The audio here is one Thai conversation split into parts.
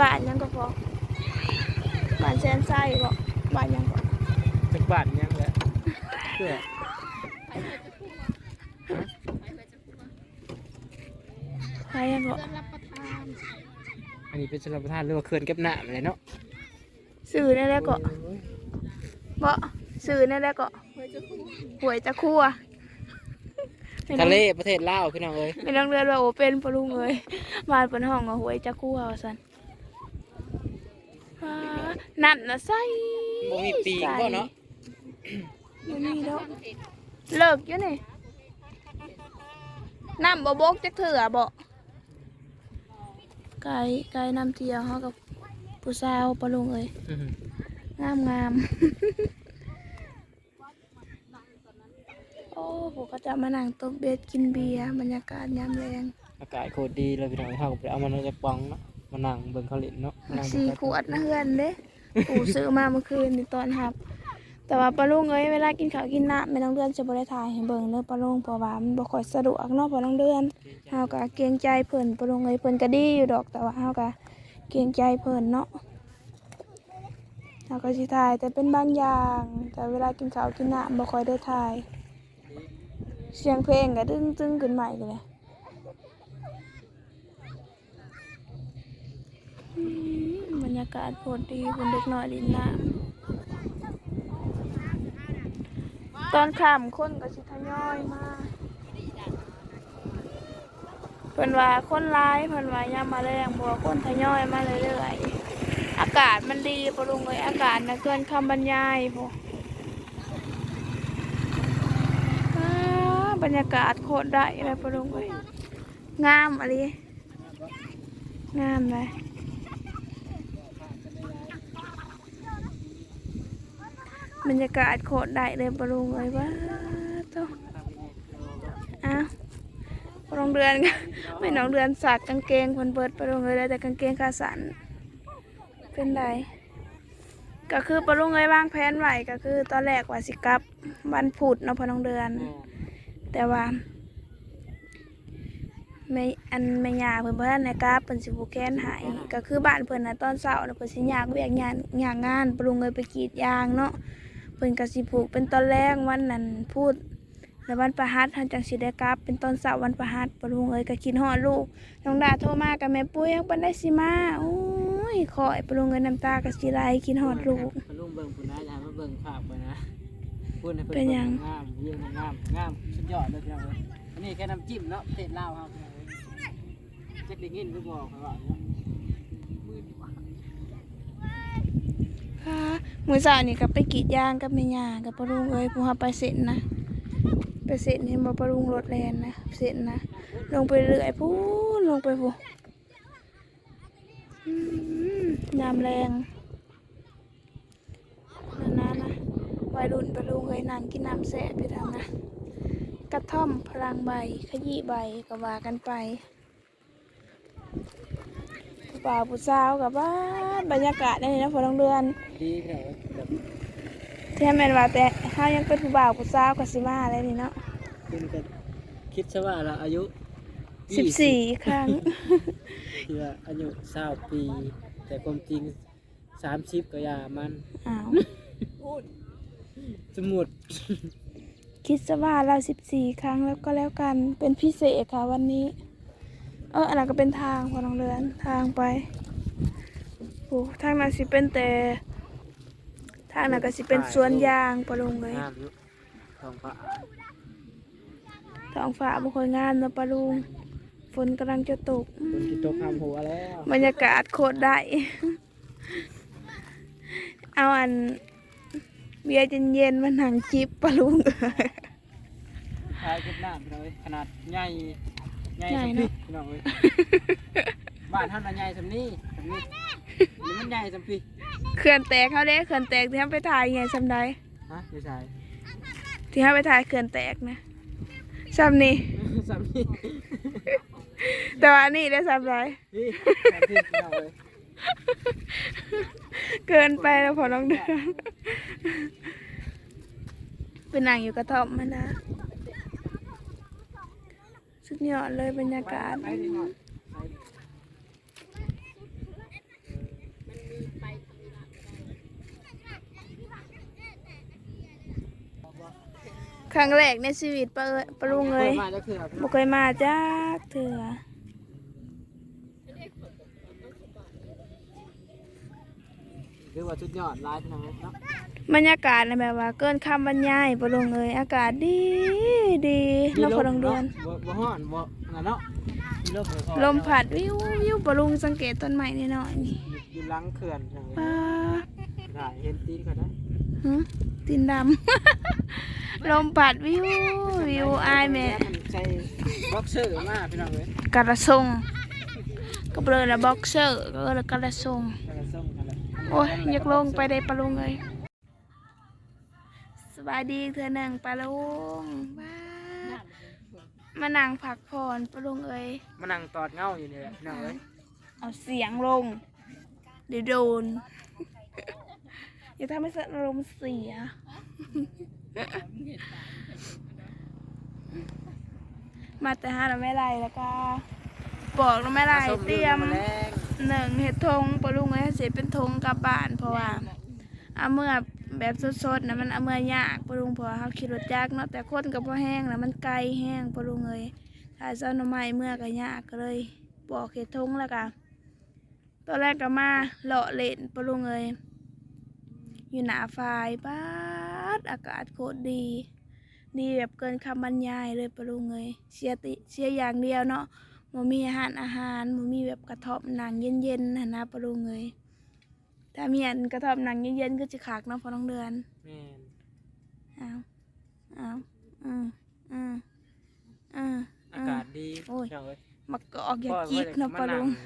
บ้านหยังก็พอบ้านแซนไส้ก็บ้านหยังก็จักบาทยังแหละเพื่อใครยังก็อันนี้เป็นชลประทานหรือว่าเขื่อนเก็บน้ำเลยเนาะสื่อนั่นแหละก็บ่สื่อนั่นแหละก็หวยจะคั่วทะเลประเทศลาวพี่น้องเอ้ยไม่ต้องเรียนว่าโอเป็นปลุงเลยบ้านเป็นห้องอะหวยจะคั่วว่าสันอ่า น้ำนะใสบ่มีปีกบ่เนาะอยู่นี่แล้วเลิกอยู่นี่น้ำบ่บกจักเถื่อบ่ไก่ไก่น้ำเที่ยวเขากับผู้สาวปลุงเอ้ยอือหืองามงามโอ้ผมก็จะมานั่งตกเบ็ดกินเบียร์บรรยากาศยามแรงอากาศโคตรดีเลยพี่น้องเฮาก็ไปเอามันจากปองเนาะ มานั่งเบิ่งเขาเล่นเนาะมานั่งเบิ่สี่งขวดนะเพื่อนเด้ปู่ซื้อมาเมื่อคืนนี่ตอนหับ แต่ว่าปลาลุงเอ้ยเวลากินข้าวกินน้ำไม่ต้องเดือนจะบ่ได้ถ่ายให้เบิ่งเด้อปลาลุงเพราะว่ามันบ่ค่อยสะดวกเนาะเพราะต้องเดือนเฮาก็เกรงใจเพิ่นปลาลุงเอ้ยเพิ่นก็ดีอยู่ดอกแต่ว่าเฮาก็เกรงใจเพิ่นเนาะเฮาก็สิถ่ายแต่เป็นบางอย่าง แต่เวลากินข้าวกินน้ำบ่ค่อยได้ถ่าย เสียงเพลงก็ดึงตึงขึ้นใหม่กันเลยอืมบรร ยากาศโคตรดีบนเด็กน้อยดินน้ำตอนค่ำคนก็สิทยอยมาเพิ่นว่าคนร้ายเพิ่นว่ายามมาแรงบัวคนทยอยมาเรื่อยๆอากาศมันดีปะลุงเลยอากาศนะเกินคำบรรยายพวกบรรยากาศโคตรได้เลยปะลุงเอ้ยงามอะไรงามเลย บรรยากาศโคตรได้เลยปะลุงเอ้ยว้าตัวอ้าวปะลุงเดือนไม่น้องเดือนสักกางเกงคนเปิดปะลุงเอ้ยได้แต่กางเกงขาสั้นเป็นไรก็คือปะลุงเอ้ยวางแผนไว้ก็คือ ตอนแรกว่าสิกลับวันพุธเนาะพอน้องเดือน แต่ว่าไม่อันไม่ยากเพิ่นบ่ทันได้กลับเพิ่นสิผูกแขนให้ก็คือบ้านเพิ่นนะตอนเช้าน่ะเพิ่นสิยากเวียกงานยากงานปรุงเลยไปกรีดยางเนาะ เพิ่นก็สิผูกเป็นตอนแรกวันนั้นพูดแล้ววันประหัสเฮาจังสิได้กลับ เป็นตอนเช้าวันประหัสปรุงเอ้ยก็คิดฮอดลูกน้องดาโทรมากับแม่ปุ้ยยังบ่ได้สิมาโอ้ยขอยปรุงเอ้ยน้ำตาก็สิไหลคิดฮอดลูกมาลุงเบิ่งพุ่นนะอย่ามาเบิ่งภาพไปนะพุ่นให้เป็นหยังงามเยี่ยมงามงามสุดยอดเลยพี่น้องเอ้ยอันนี้แค่น้ำจิ้มเนาะประเทศลาวครับพี่น้องเอ้ยจักได้ยินหรือบ่ครับว่าเนาะมือดีกว่า ค่ะ มือเช้านี่ก็ไปกรีดยางกับแม่ยากับปรุงเอ้ยผู้เฮาไปเซ็นนะไปเสร็จเห็นบอปรุงรถแลนนะเสร็จนะลงไปเรื่อยพูนลงไปพูอืมยามแรงนั่นนะนะวัยรุ่นปรุงเลยนั่งกินน้ำแสบไปทางนะกระท่อมพลังใบขยี้ใบก็ว่ากันไป ผู้บ่าวผู้สาวกับบ้านบรรยากาศนี่นะพอต้องเดือนดีพี่น้องเอ้ยแบบแท้แม่นว่าแต่เฮายังเป็นผู้บ่าวผู้สาวกับสิมาเลยนี่เนาะคุณก็คิดซะว่าเราอายุสิบสี่ครั้งที่ว่าอายุ20ปี แต่ความจริง30ก็อย่ามันอ้าวสมุดคิดซะว่าเราสิบสี่ครั้งแล้วก็แล้วกันเป็นพิเศษค่ะวันนี้เอออันนั้นก็เป็นทางพอน้องเรือนทางไปโอ้ทางนั้นสิเป็นแต่ ทางนั้นก็สิเป็นสวนยางปะลงเลยงามอยู่ท้องฟ้าท้องฟ้าบ่ค่อยงามเนาะปะลุงฝนกำลังจะตกอืคนมที่ตกห้ามหัวแล้วบรรยากาศโคตรได้ เอาอันเบียร์เย็นๆมานั่งจิบปะลุงทายขึ้นหน้าพี่น้องเอ้ยขนาดใหญ่ ใหญ่ใหญ่สำเนนี้อะ พี่น้องเอ้ยบ้านท่านน่ะใหญ่สำนี้สำนี้หรือมันใหญ่สำพี่เขื่อนแตกเขาเด้เขื่อนแตกที่เขาไปถ่ายไงจำได้ฮะไม่ใช่ ที่เขาไปถ่ายเขื่อนแตกนะซ้ำนี่สามีแต่ว่านี่ได้ซ้ำไรนี่สามีพี่น้องเลยเกินไปแล้วพอน้องเดือนเป็นนางอยู่กระท่อมมันนะ สุดยอดเลยบรรยากาศ ครั้งแรกในชีวิตปะเอ้ยปะลุงเลยบบ่เคยมาจากเถื่อคือว่าชุดยอดลายพี่น้องเลยเนาะ บรรยากาศนะแบบว่า เกินคำบรรยายปะลุงเลยอากาศดีดีเนาะพอน้องเดือนบ่บ่ฮ้อนบ่นั่นเนาะมีลมบ่ลมพัดวิววิวปะลุงสังเกตต้นไม้นิดหน่อยนี่อยู่อยู่หลังเขื่อนพี่น้องเลยป้าได้เห็นตีนก่อนนะฮะตีนดำ ลมพัดวิววิวอายแม่มันใช้บ็อกเซอร์มาพี่น้องเลยกระทรงก็เบลอละบ็อกเซอร์ก็เลยกระทรงแล้วก็ส่งกันเลยโอ้ยอยากลงไปได้ปะลุงเลยส บายดีเธอหนึ่งปะลุงบ้ามานั่งพักผ่อนปะลุงเอ้ยมานั่งตอดเงาอยู่นี่แหละพี่น้องเลยเอาเสียงลง เดี๋ยวโดน อย่าทำให้สารมณ์เสีย มาแต่ห้าเราไม่ไรแล้วก็บอกเราไม่ไรส้เตรียมแรงหนึ่งเห็ดทงปลุงไว้เสร็จเป็นทงกลับบ้านเพราะว่าเอาเมื่อ แบบสดๆนะมันเอาเมื่อยากปลุงพราะว่าเขาขี่รถจักเนาะแต่คนกับพอแห้งแล้วมันไกลแห้งปลุงเลยถ้าเจ้าหน่อไม้เมื่อก็ยากก็เลยบอกเห็ดทงแล้วกันตอนแรกก็มาเลาะเล่นปลุงเลยอยู่หนาฝายบ้าดอากาศโคตรดี ดีแบบเกินคำบรรยายเลยปลุงเลยเสียติเสียอย่างเดียวเนาะมันมีอาหารอาหารมันมีแบบกระท่อมหนังเย็นๆหันะปะลุงเลย ถ้ามีอันกระท่อมหนังเย็นๆก็จะขากเนาะพอน้องเดือนแม่นเอาเอาอืมอืมอืมอากาศดีโอ้ย พี่น้องเอ้ยมากอกอย่าจิกเนาะมาปะลุงนั่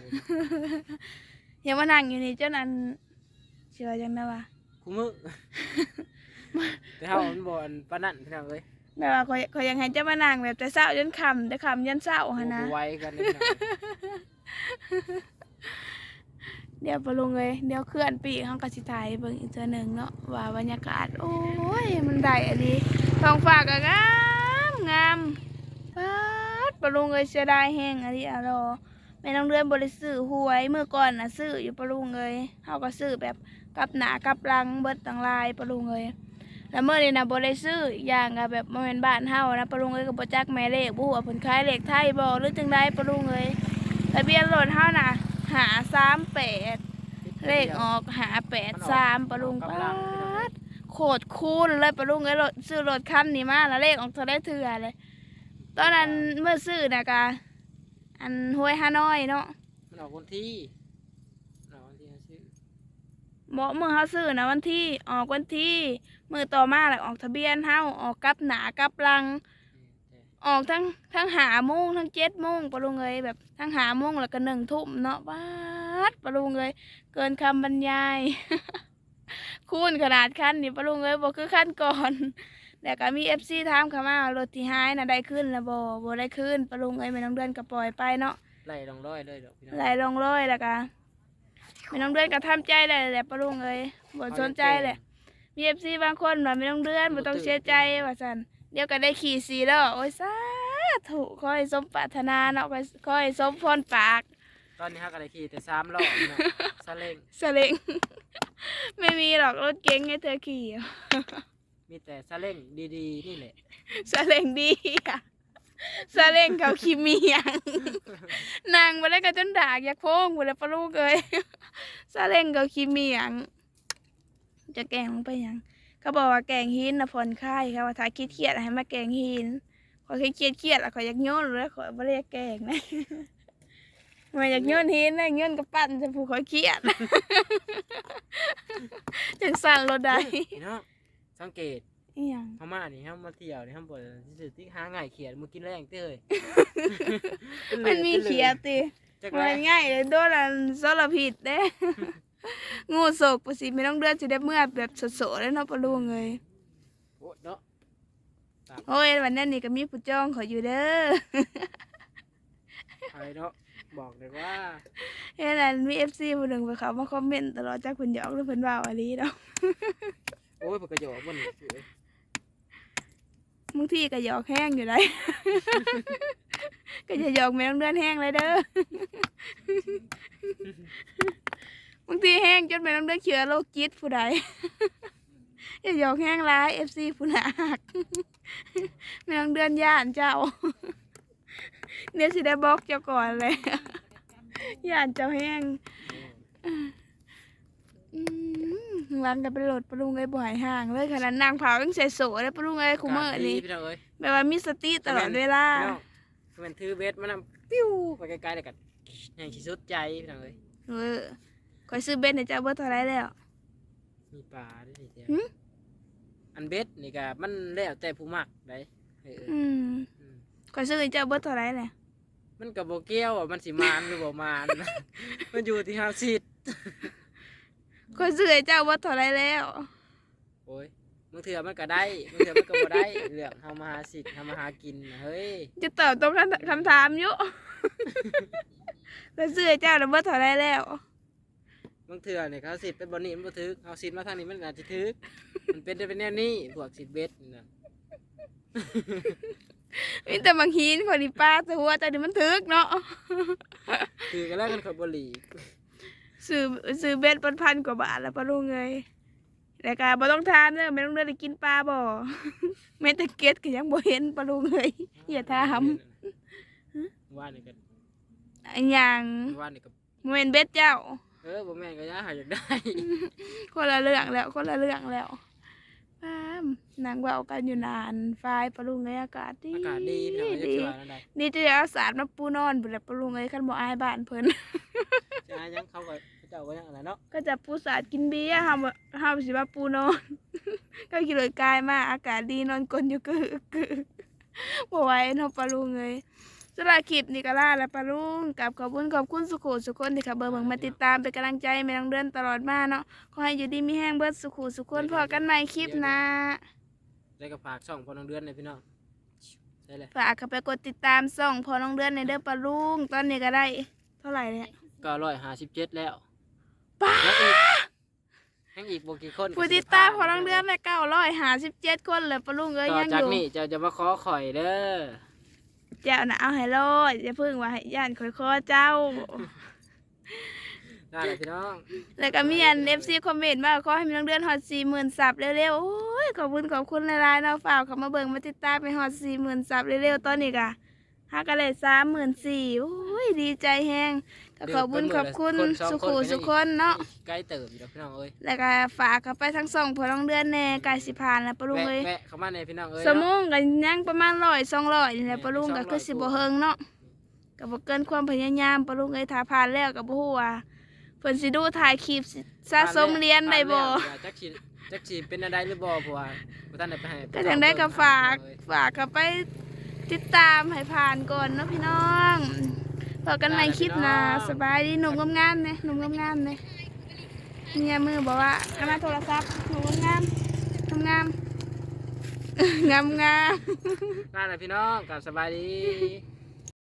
อย่ามานั่งอยู่นี่เจ้านั้นเชื่อจังนะวะคุมือแต่เฮามันบ่อันปานนั้นพี่น้องเอ้ยแบบว่าคอยคอยยังให้เจ้ามานั่งแบบแต่เช้าจนค่ำแต่ค่ำยันเช้าหันนะ บ่ไหวกันนี่พี่น้อง เดี๋ยวไปลงเลยเดี๋ยวเคลื่อนปีกเขากสิถ่ายเบิ่งอีกเทื่อหนึ่งเนาะว่าบรรยากาศ โอ้ย มันได้อันนี้ท้องฟ้าก็งามงามป๊าดปลงเลยเสียดายแห้งอันนี้อะรอแม่น้องเดือนบริซื้อหวยเมื่อก่อนนะซื้ออยู่ปลุงเลยเขาก็ซื้อแบบกับหนากับหลังเบิดต่างลายปลุงเลยแล้วเมื่อนี้นะบริซื้ออย่างก็แบบโมเมนบ้านเฮานะปลุงเลยก็บ่จักแม่เลขบ่ฮู้ว่าเพิ่นขายเลขไทยบ่หรือจังไดปลุงเลยทะเบียนรถเฮาน่ะ หาสามแปดเลขออกหาแปดสามปะลุงปาดโคตรคูณเลยปะลุงไอ้รถซื้อรถคันนี้มาแล้วเลขออกเท่าได้เถื่อเลย ตอนนั้นเมื่อซื้อนะกะอันห้วยฮานอยเนาะมันออกวันที่มันออกวันที่ซื้อบอกเมื่อเขาซื้อนะวันที่ออกวันที่เมื่อต่อมาแล้วออกทะเบียนเฮาออกกลับหนากลับหลังแต่ ออกทั้งทั้งหาโมงทั้งเจ็ดโมงปะลุงเลยแบบทั้งหาโมงแล้วก็หนึ่งทุ่มเนาะปาดปะลุงเลยเกินคำบรรยายคูณขนาดขั้นนี่ปะลุงเลยบอกคือขั้นก่อนแต่ก็มีเอฟซีถามเข้ามาว่ารถที่หายน่ะได้ขึ้นแล้วบ่บ่ได้ขึ้นปะลุงเอ้ยไม่น้องเดือนก็ปล่อยไปเนาะไล่ลองร้อยเลยดอกพี่น้องไหลลงเลยแล้วก็ไม่น้องเดือนก็ทำใจได้แหละปะลุงเอ้ยบ่สนใจแหละ มีเอฟซีบางคนว่าไม่ต้องเดือนไม่ต้องเสียใจว่าสันเดี๋ยวก็ได้ขี่สีแล้วโอ้ยสาธุขอให้สมปรารถนาเนาะไปขอให้สมพรปาก ตอนนี้ฮักอะไรขี่แต่สามรอบพี่น้องซาเล้งสลิงไม่มีหรอกรถเก๋งให้เธอขี่มีแต่ซาเล้งดีๆนี่แหละสลิงดีอะสลิงเขาขี้เมียงนางไปแล้วก็จนดากอยากโค้งไปแล้วปะลูกเอ้ยสลิงเขาขี้เมียง จะแกล้งลงไปหยังเขาบอกว่าแกงหินนะผ่อนคลายค่ะว่าถ้าคิดเครียดๆให้มาแกงหินขอยเครียดเครียดๆแล้วขอยอยากโยนเลยขอยไม่ได้อยากแกงนะไม่อยากโยนหินนะโยนกับปั้นจะผูกขอยเครียดจังสั่นรถได้พี่น้องสังเกตอีหยังเฮามานี่เฮามาเที่ยวนี่เฮาบ่ได้สิที่หาง่ายเขียดมื้อกินแรงเต้ยมันมีเขียดติจักมัแล้นง่ายเลยโดนอันสารพิษเด้ งูโศกประสิไม่ต้องเดือนจะได้เมื่อแบบสดๆแล้วเนาะปะลุงเลยโอ้เนาะตามโอ้ยวันนั้นนี่ก็มีผู้จ้องเขาอยู่เด้อใครเนาะบอกเลยว่าเฮ้ยนั่นมี FC ผู้หนึงไปเขามาคอมเมนต์ตลอดจากเพิ่นหยอกหรือเพิ่นว่าอะลีดอกโอ้ยปกระโยกมันนี่บางทีก็หยอกแห้งอยู่ได้ก็จะหยอกแม่น้องเดือนแห้งเลยเด้อ บางทีแห้งจนแม่น้องเดือนเชื้อโรคจิตผู้ใดอย่าหยอกแห้งร้าย FC ผู้หนักแม่น้องเดือนย่านเจ้าเดี๋ยวสิได้บอกเจ้าก่อนเลยย่านเจ้าแห้งอืมรังกันเป็นโหลดปรุงไอ้บ่อยห่างเลยขนาดนางเผายังใส่โสเลยปรุงไอ้คุมเมอร์นี่พี่น้องเอ้ยแบบว่ามีสติตลอดเวลาพี่น้องมันถือเบสมันนำปิ้วไปไกลๆเลยกันแห่งที่สุดใจพี่น้องเอ้ยเออ คอยซื้อเบนในเจ้าเบอร์เท่าไรแล้วมีปลาด้วยนี่เจ้าหึอันเบสนี่ก็มันแล้วแต่ผู้มักได้เอออืมอืมคอยซื้อในเจ้าเบอร์เท่าไรเลยมันกับโบเกี้ยวว่ามันสิมานหรือบ่มาน มันอยู่ที่เฮาสิทธิ์คอยซื้อในเจ้าเบอร์เท่าไรแล้วโอ้ยบางเถื่อมันก็ได้บางเถื่อมันก็บ่ได้เรื่องเฮามาหาสิทธิ์เฮามาหากินน่ะเฮ้ยจะตอบตรงคำถามอยู่ คอยซื้อในเจ้าเบอร์เท่าไรแล้ว บางเถื่อเนี่ยเขาสิทธิ์เป็นบ่นี่มันบ่ถึกเฮาสิทธิ์มาทางนี้มันอาจสิถึก มันเป็นได้เป็นแนวนี้พวกสิทธิ์เบสนี่น่ะมีแต่บางฮีนคนนี้ป้าแต่หัวแต่เดี๋ยวมันทึกเนาะคือกันแล้วกันเขาบ่หลีกซื้อซื้อเบนเป็นพันกว่าบาทแล้วปะลุงเลยแต่ก็บ่ต้องทานเด้อไม่ต้องเดินไปกินปลาบ่แม้แต่เกตก็ยังบ่เห็นปะลุงเลยอย่าถามว่านี่ก็อันอย่างว่านี่ก็โมเมนเบ็ดเจ้า เออบ่แม่นก็ย่าหาอยากได้ คนละเรื่องแล้วคนละเรื่องแล้วพามนางเว่ากันอยู่นานฟ้ายปะลุงเลยอากาศดีอากาศดีพี่น้องจะดีช่วยนั่นได้นี่จะเอาสารมาปูนอนบุแหละปะลุงเลยคันบ่อายบ้านเพิ่น จะหายังเขาก็เจ้าก็ยังอะไรเนาะก็จะปูสาดกินเบียร์เฮาบ่เฮาสิว่าปูนอน ก็ขี่รถกายมาอากาศดีนอนกลนอยู่กึกกึกบ่ไหวเนาะปะลุงเอ้ย สำหรับคลิปนี้ก็ลาแล้วปะลุงกับขอบคุณขอบคุณสุขุสุขคนที่ขับเบอร์เบิ่งมาติดตามเป็นกำลังใจให้แม่น้องเดือนตลอดมาเนาะขอให้อยู่ดีมีแห้งเบิดสุขุสุขคนพอกันใหม่คลิปหนะได้ก็ฝากช่องพอน้องเดือนเลยพี่น้องใช่เลยฝากเข้าไปกดติดตามส่องพอน้องเดือนในเด้อปะลุงตอนนี้ก็ได้ เท่าไหร่เนี่ยก็ร้อยห้าสิบเจ็ดแล้วป้ายังอีกยังอีกบ่กี่คนผู้ติดตามพอน้องเดือนได้เก้าร้อยห้าสิบเจ็ดคนเลยปะลุงเอ้ยต่อยังอจากยู่ นี้เจ้าจะมาขอข่อยเด้อ เจ้าน่ะเอาให้รอดอย่าเพิ่งว่าให้ย่านคอยคอเจ้า ได้เลยพี่น้องแล้วก็มีอันเอฟซีคอมเมนต์มาขอให้มีน้องเดือนฮอตสี่หมื่นซับเร็วๆโอ้ยขอบคุณขอบคุณหลายๆเนาะฝากเขามาเบิ่งมาติดตามไปฮอตสี่หมื่นซับเร็วๆตอนนี้กะฮักกันเลยสามหมื่นสี่โอ้ยดีใจแฮง ก็ขอบคุณขอบคุณสุขูสุขคนเนาะใกล้เติบอยู่แล้วพี่น้องเอ้ยแล้วก็ฝากเขาไปทั้งสองพอน้องเดือนแน่ไก่สิพานแล้วปะลุงแวะเอ้ยแวะเข้ามาในพี่น้องเอ้ยสมเนาะงกันยังประมาณร้อยสองร้อยนี่แหละปะลุงก็คือสิบ่เฮิงเนาะก็บ่เกินความพยายามปะลุงเอ้ยถ้าผ่านแล้วก็บ่ฮู้ว่าเพิ่นสิดูถ่ายคลิปสิสะสมเหรียญได้บ่ผ่านแล้วจักสิจักสิเป็นอะไรหรือบ่เพราะว่าบ่ทันได้ไปให้ก็จังได้ก็ฝากฝากเขาไปติดตามให้ผ่านก่อนเนาะพี่น้อง พอกันใหม่คลิปหน้าสบายดีหนุ่มงามๆเนี่ยหนุ่มงามๆเนี่ยเนี่ยมือบอกว่าเอามาโทรศัพท์หนุ่มงามๆงามๆงามๆ นั่นแหละพี่น้องกลับสบายดี